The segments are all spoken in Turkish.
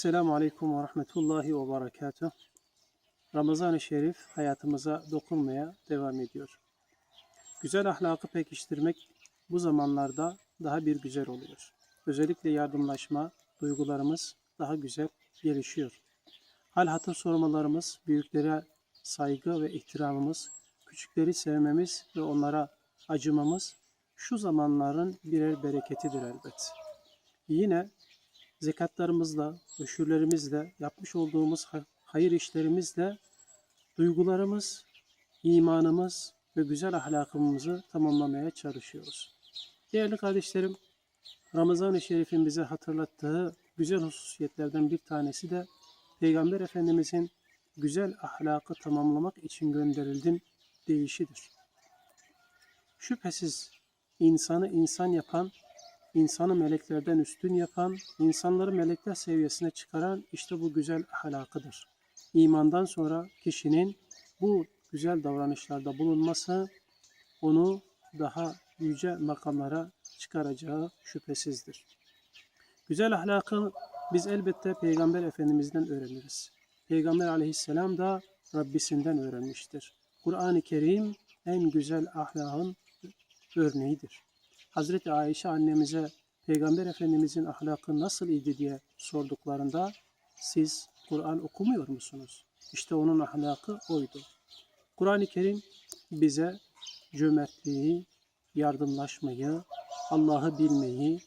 Selamun Aleyküm ve Rahmetullahi ve Berekatuhu. Ramazan-ı Şerif hayatımıza dokunmaya devam ediyor. Güzel ahlakı pekiştirmek bu zamanlarda daha bir güzel oluyor. Özellikle yardımlaşma duygularımız daha güzel gelişiyor. Hal hatır sormalarımız, büyüklere saygı ve ihtiramımız, küçükleri sevmemiz ve onlara acımamız şu zamanların birer bereketidir elbet. Yine zekatlarımızla, öşürlerimizle, yapmış olduğumuz ha- hayır işlerimizle duygularımız, imanımız ve güzel ahlakımızı tamamlamaya çalışıyoruz. Değerli kardeşlerim, Ramazan-ı Şerif'in bize hatırlattığı güzel hususiyetlerden bir tanesi de Peygamber Efendimizin güzel ahlakı tamamlamak için gönderildim deyişidir. Şüphesiz insanı insan yapan insanı meleklerden üstün yapan, insanları melekler seviyesine çıkaran işte bu güzel ahlakıdır. İmandan sonra kişinin bu güzel davranışlarda bulunması onu daha yüce makamlara çıkaracağı şüphesizdir. Güzel ahlakı biz elbette Peygamber Efendimiz'den öğreniriz. Peygamber aleyhisselam da Rabbisinden öğrenmiştir. Kur'an-ı Kerim en güzel ahlakın örneğidir. Hazreti Ayşe annemize Peygamber Efendimizin ahlakı nasıl idi diye sorduklarında siz Kur'an okumuyor musunuz? İşte onun ahlakı oydu. Kur'an-ı Kerim bize cömertliği, yardımlaşmayı, Allah'ı bilmeyi,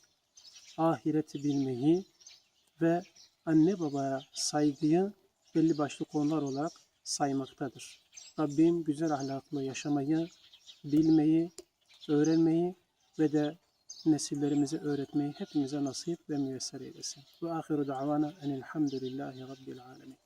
ahireti bilmeyi ve anne babaya saygıyı belli başlı konular olarak saymaktadır. Rabbim güzel ahlaklı yaşamayı, bilmeyi, öğrenmeyi ve de nesillerimize öğretmeyi hepimize nasip ve müyesser eylesin. Ve ahiru davana enilhamdülillahi rabbil alemin.